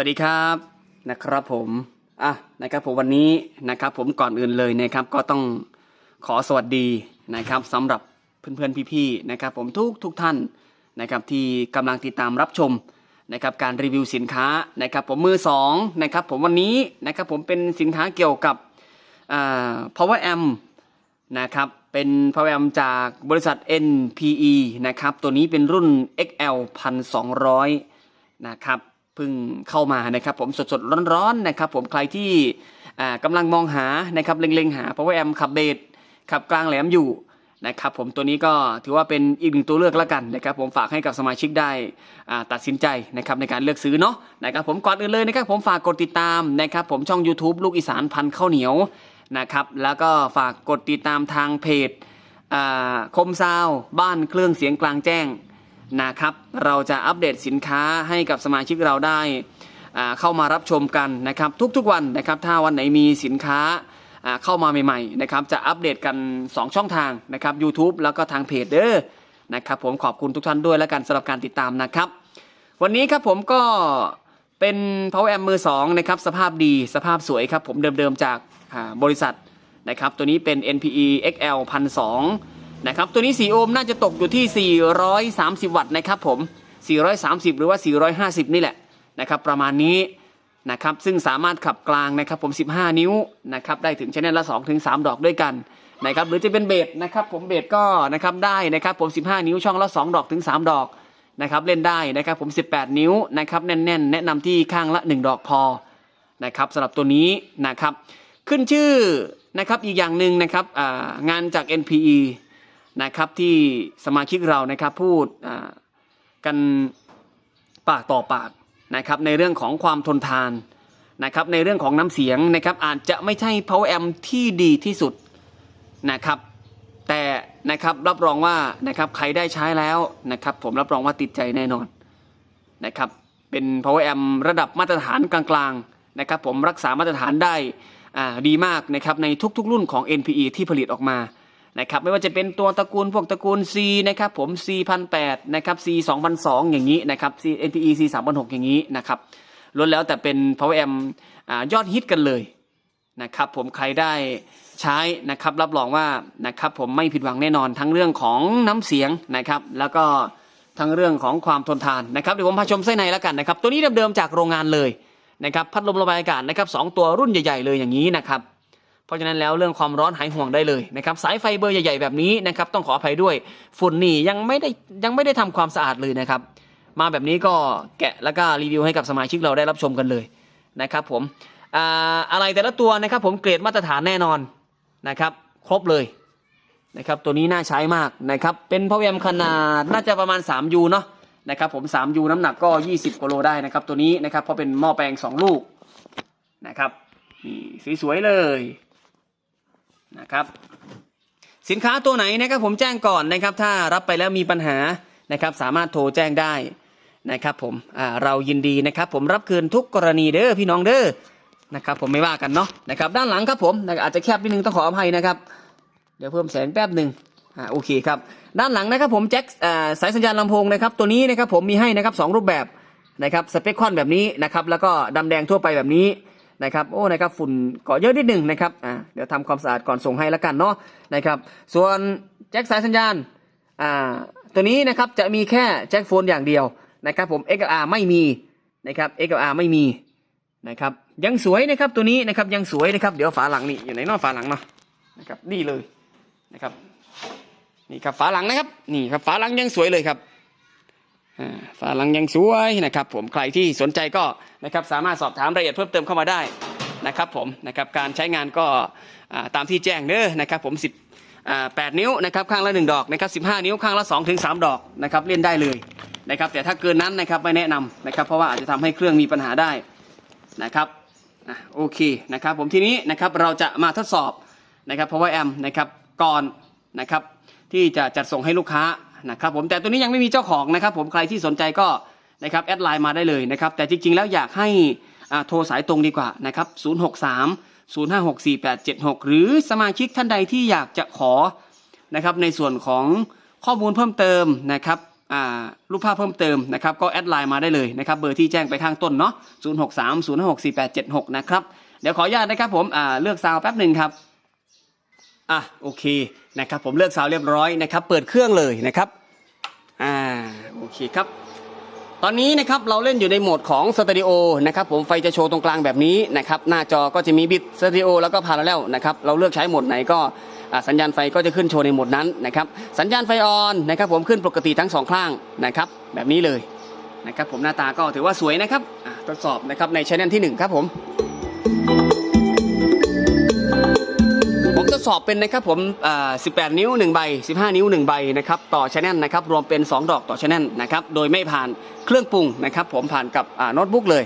วัสดีครับนะครับผมอะนะครับผมวันนี้นะครับผมก่อนอื่นเลยนะครับก็ต้องขอสวัสดีนะครับสำหรับเพื่อนๆพี่ๆนะครับผมทุกทุกท่านนะครับที่กำลังติดตามรับชมนะครับการรีวิวสินค้านะครับผมมือสองนะครับผมวันนี้นะครับผมเป็นสินค้าเกี่ยวกับอ่า power amp นะครับเป็น power amp จากบริษัท NPE นะครับตัวนี้เป็นรุ่น XL 1200นะครับ พิ่งเข้ามานะครับผมสดๆร้อนๆนะครับผมใครที่อ่ากำลังมองหานะครับเล็งๆหา power amp ขับเบสขับกลางแหลมอยู่นะครับผมตัวนี้ก็ถือว่าเป็นอีกหนึ่งตัวเลือกแล้วกันนะครับผมฝากให้กับสมาชิกได้ตัดสินใจนะครับในการเลือกซื้อเนาะนะครับผมก่อนอื่นเลยนะครับผมฝากกดติดตามนะครับผมช่อง YouTube ลูกอีสานพันข้าวเหนียวนะครับแล้วก็ฝากกดติดตามทางเพจคมซาวบ้านเครื่องเสียงกลางแจ้ง นะครับ เราจะอัปเดตสินค้าให้กับสมาชิกเราได้เข้ามารับชมกันนะครับ ทุกๆวันนะครับ ถ้าวันไหนมีสินค้าเข้ามาใหม่ๆนะครับ จะอัปเดตกัน 2 ช่องทางนะครับ YouTube แล้วก็ทางเพจเด้อนะครับผมขอบคุณทุกท่านด้วยแล้วกันสำหรับการติดตามนะครับ วันนี้ครับผมก็เป็น power amp มือ2นะครับสภาพดีสภาพสวยครับผมเดิมๆจากบริษัทนะครับ ตัวนี้เป็น NPE XL 1002 นะครับตัวนี้ 4 โอห์มน่าจะตกอยู่ที่ 430 วัตต์นะครับผม 430 หรือว่า 450 นี่แหละนะครับประมาณนี้นะครับซึ่งสามารถขับกลางนะครับผม 15 นิ้วนะครับได้ถึงชแนลละ2ถึง3ดอกด้วยกันนะครับหรือจะเป็นเบสนะครับผมเบสก็นะครับได้นะครับผม 15 นิ้วช่องละ 2 ดอกถึง 3 ดอกนะครับเล่นได้นะครับผม 18 นิ้วนะครับแน่นๆ แนะนำที่ข้างละ 1 ดอกพอนะครับสำหรับตัวนี้นะครับขึ้นชื่อนะครับอีกอย่างหนึ่งนะครับงานจาก NPE นะครับที่สมาชิกเรานะครับพูดกันปากต่อปากนะครับในเรื่องของความทนทานนะครับในเรื่องของน้ำเสียงนะครับอาจจะไม่ใช่ power amp ที่ดีที่สุดนะครับแต่นะครับรับรองว่านะครับใครได้ใช้แล้วนะครับผมรับรองว่าติดใจแน่นอนนะครับเป็น power amp ระดับมาตรฐานกลางๆนะครับผมรักษามาตรฐานได้ดีมากนะครับในทุกๆรุ่นของ NPE ที่ผลิตออกมา นะครับไม่ว่าจะเป็นตัวตระกูลพวกตระกูล C นะครับผม C 1 0 0นะครับ C 2 0 0 อย่างนี้นะครับ C NTE C 3,600อย่างนี้นะครับล้วนแล้วแต่เป็น Power Amp อ่ายอดฮิตกันเลยนะครับผมใครได้ใช้นะครับรับรองว่านะครับผมไม่ผิดหวังแน่นอนทั้งเรื่องของน้ำเสียงนะครับ แล้วก็ทั้งเรื่องของความทนทานนะครับเดี๋ยวผมพาชมไส้ในแล้วกันนะครับตัวนี้เดิมๆจากโรงงานเลยนะครับพัดลมระบายอากาศนะครับสองตัวรุ่นใหญ่ ๆ เลยอย่างนี้นะครับ เพราะฉะนั้นแล้วเรื่องความร้อนหายห่วงได้เลยนะครับสายไฟเบอร์ใหญ่ๆแบบนี้นะครับต้องขออภัยด้วยฝุ่นนี่ยังไม่ได้ยังไม่ได้ทำความสะอาดเลยนะครับมาแบบนี้ก็แกะแล้วก็รีวิวให้กับสมาชิกเราได้รับชมกันเลยนะครับผมอ่าอะไรแต่ละตัวนะครับผมเกรดมาตรฐานแน่นอนนะครับครบเลยนะครับตัวนี้น่าใช้มากนะครับเป็นพาวเวมขนาดน่าจะประมาณ 3U เนาะนะครับผม 3U น้ำหนักก็ 20กิโลได้นะครับตัวนี้นะครับเพราะเป็นหม้อแปลง 2 ลูกนะครับนี่สวยๆเลย นะครับ สินค้าตัวไหนนะครับผมแจ้งก่อนนะครับ ถ้ารับไปแล้วมีปัญหานะครับ สามารถโทรแจ้งได้นะครับ ผมเรายินดีนะครับ ผมรับคืนทุกกรณีเด้อพี่น้องเด้อนะครับ ผมไม่ว่ากันเนาะนะครับ ด้านหลังครับผมอาจจะแคบนิดนึงต้องขออภัยนะครับ เดี๋ยวเพิ่มแสงแป๊บหนึ่งอ่าโอเคครับด้านหลังนะครับผมแจ็คสายสัญญาณลำโพงนะครับตัวนี้นะครับผมมีให้นะครับสองรูปแบบนะครับสเปคคอนแบบนี้นะครับแล้วก็ดำแดงทั่วไปแบบนี้ นะครับโอ้นะครับฝุ่นเกาะเยอะนิดหนึ่งนะครับอ่าเดี๋ยวทำความสะอาดก่อนส่งให้แล้วกันเนาะนะครับส่วนแจ็คสายสัญญาณอ่าตัวนี้นะครับจะมีแค่แจ็คโฟนอย่างเดียวนะครับผม XLR ไม่มีนะครับ XLR ไม่มีนะครับยังสวยนะครับตัวนี้นะครับยังสวยนะครับเดี๋ยวฝาหลังนี่อยู่ไหนเนาะฝาหลังเนาะนะครับนี่เลยนะครับนี่ครับฝาหลังนะครับนี่ครับฝาหลังยังสวยเลยครับ ฝาหลังยังสวยนะครับผมใครที่สนใจก็นะครับสามารถสอบถามรายละเอียดเพิ่มเติมเข้ามาได้นะครับผมนะครับการใช้งานก็ตามที่แจ้งเด้อนะครับผม10 8 นิ้วนะครับข้างละ 1 ดอกนะครับ15 นิ้วข้างละ2ถึง3ดอกนะครับเล่นได้เลยนะครับแต่ถ้าเกินนั้นนะครับไม่แนะนำนะครับเพราะว่าอาจจะทำให้เครื่องมีปัญหาได้นะครับโอเคนะครับผมทีนี้นะครับเราจะมาทดสอบนะครับเพราะว่าแอมนะครับก่อนนะครับที่จะจัดส่งให้ลูกค้า นะครับผมแต่ตัวนี้ยังไม่มีเจ้าของนะครับ ผมใครที่สนใจก็นะครับแอดไลน์มาได้เลยนะครับ แต่จริง ๆ แล้วอยากให้อ่าโทรสายตรงดีกว่านะครับ063 056 4876 หรือสมาชิกท่านใดที่อยากจะขอนะครับในส่วนของข้อมูลเพิ่มเติมนะครับอ่ารูปภาพเพิ่มเติมนะครับก็แอดไลน์มาได้เลยนะครับเบอร์ที่แจ้งไปข้างต้นเนาะ0 6 3 0 5 6 4 8 7 6 นะครับ เดี๋ยวขออนุญาตนะครับผมอ่าเลือกซาวแป๊บหนึ่งครับ อะโอเคนะครับผมเลือกซาวเรียบร้อยนะครับ เปิดเครื่องเลยนะครับอ่าโอเคครับ ตอนนี้นะครับเราเล่นอยู่ในโหมดของสเตอริโอนะครับผมไฟจะโชว์ตรงกลางแบบนี้นะครับหน้าจอก็จะมีบิตสเตอริโอแล้วก็พาราเรลนะครับเราเลือกใช้โหมดไหนก็สัญญาณไฟก็จะขึ้นโชว์ในโหมดนั้นนะครับสัญญาณไฟออนนะครับผมขึ้นปกติทั้งสองข้างนะครับแบบนี้เลยนะครับผมหน้าตาก็ถือว่าสวยนะครับทดสอบนะครับในช anel ที่หนึ่งครับผม ทดสอบเป็นนะครับผมอ่า18 นิ้ว 1 ใบ 15 นิ้ว 1 ใบนะครับต่อชแนลนะครับรวมเป็น 2 ดอกต่อชแนลนะครับโดยไม่ผ่านเครื่องปรุงนะครับผมผ่านกับอ่าโน้ตบุ๊กเลย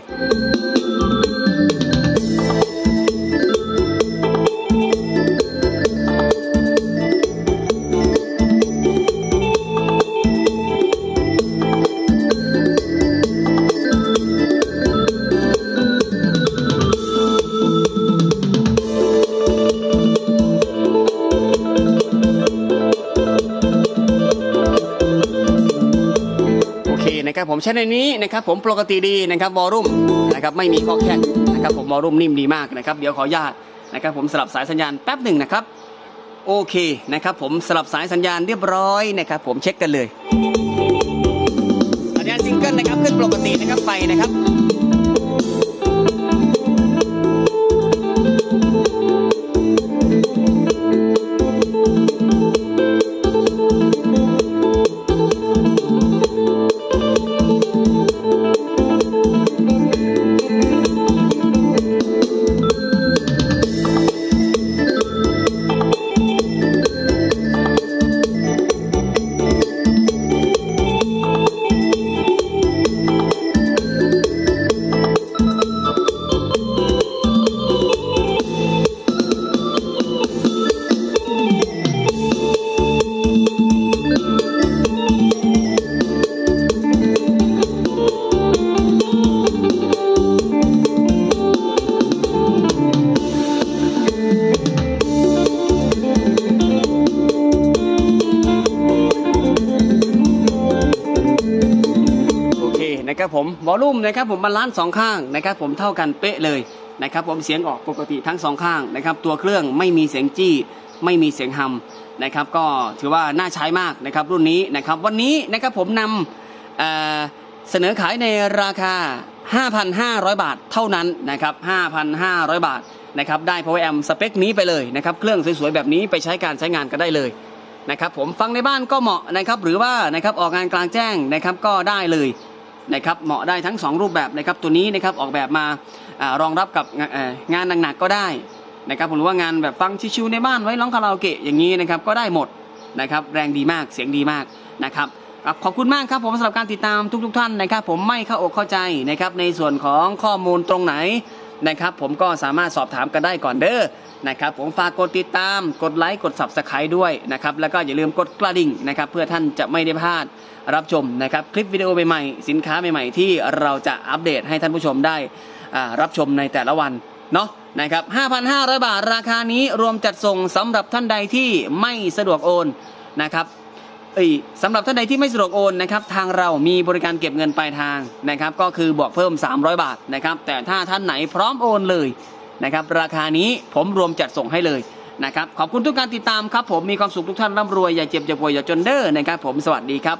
นะครับผมใช้ในนี้นะครับผมปกติดีนะครับวอลลุ่มนะครับไม่มีข้อแข้งนะครับผมวอลลุ่มนิ่มดีมากนะครับเดี๋ยวขออนุญาตนะครับผมสลับสายสัญญาณแป๊บหนึ่งนะครับโอเคนะครับผมสลับสายสัญญาณเรียบร้อยนะครับผมเช็คกันเลยสัญญาณซิงเกิลนะครับขึ้นปกตินะครับไฟนะครับ นะครับผมวอลลุ่มนะครับผมบาลานซ์สองข้างนะครับผมเท่ากันเป๊ะเลยนะครับผมเสียงออกปกติทั้งสองข้างนะครับตัวเครื่องไม่มีเสียงจี้ ไม่มีเสียงฮัมนะครับก็ถือว่าน่าใช้มากนะครับรุ่นนี้นะครับวันนี้นะครับผมนำเเสนอขายในราคา 5,500 บาทเท่านั้นนะครับ 5,500 บาทนะครับได้ Power Amp สเปคนี้ไปเลยนะครับเครื่องสวยๆแบบนี้ไปใช้การใช้งานกันได้เลยนะครับผมฟังในบ้านก็เหมาะนะครับหรือว่านะครับออกงานกลางแจ้งนะครับก็ได้เลย นะครับเหมาะได้ทั้ง 2 รูปแบบนะครับตัวนี้นะครับออกแบบมาอรองรับกับงานหนักๆก็ได้นะครับหรือว่างานแบบฟังชิวๆในบ้านไว้ร้องคาราโอเกะอย่างนี้นะครับก็ได้หมดนะครับแรงดีมากเสียงดีมากนะครับครับขอบคุณมากครับผมสำหรับการติดตามทุกๆ ท่านนะครับ ผมไม่เข้าอกเข้าใจนะครับในส่วนของข้อมูลตรงไหน นะครับผมก็สามารถสอบถามกันได้ก่อนเด้อนะครับผมฝากกดติดตามกดไลค์กด subscribe ด้วยนะครับแล้วก็อย่าลืมกดกระดิ่งนะครับเพื่อท่านจะไม่ได้พลาดรับชมนะครับคลิปวิดีโอใหม่ๆสินค้าใหม่ๆ ที่เราจะอัปเดตให้ท่านผู้ชมได้อ่ารับชมในแต่ละวันเนาะนะครับ 5,500 บาทราคานี้รวมจัดส่งสำหรับท่านใดที่ไม่สะดวกโอนนะครับ เอ้ยสำหรับท่านใดที่ไม่สะดวกโอนนะครับทางเรามีบริการเก็บเงินปลายทางนะครับก็คือบอกเพิ่ม 300 บาทนะครับแต่ถ้าท่านไหนพร้อมโอนเลยนะครับราคานี้ผมรวมจัดส่งให้เลยนะครับขอบคุณทุกการติดตามครับผมมีความสุขทุกท่านร่ำรวยอย่าเจ็บอย่าป่วยอย่าจนเด้อนะครับผมสวัสดีครับ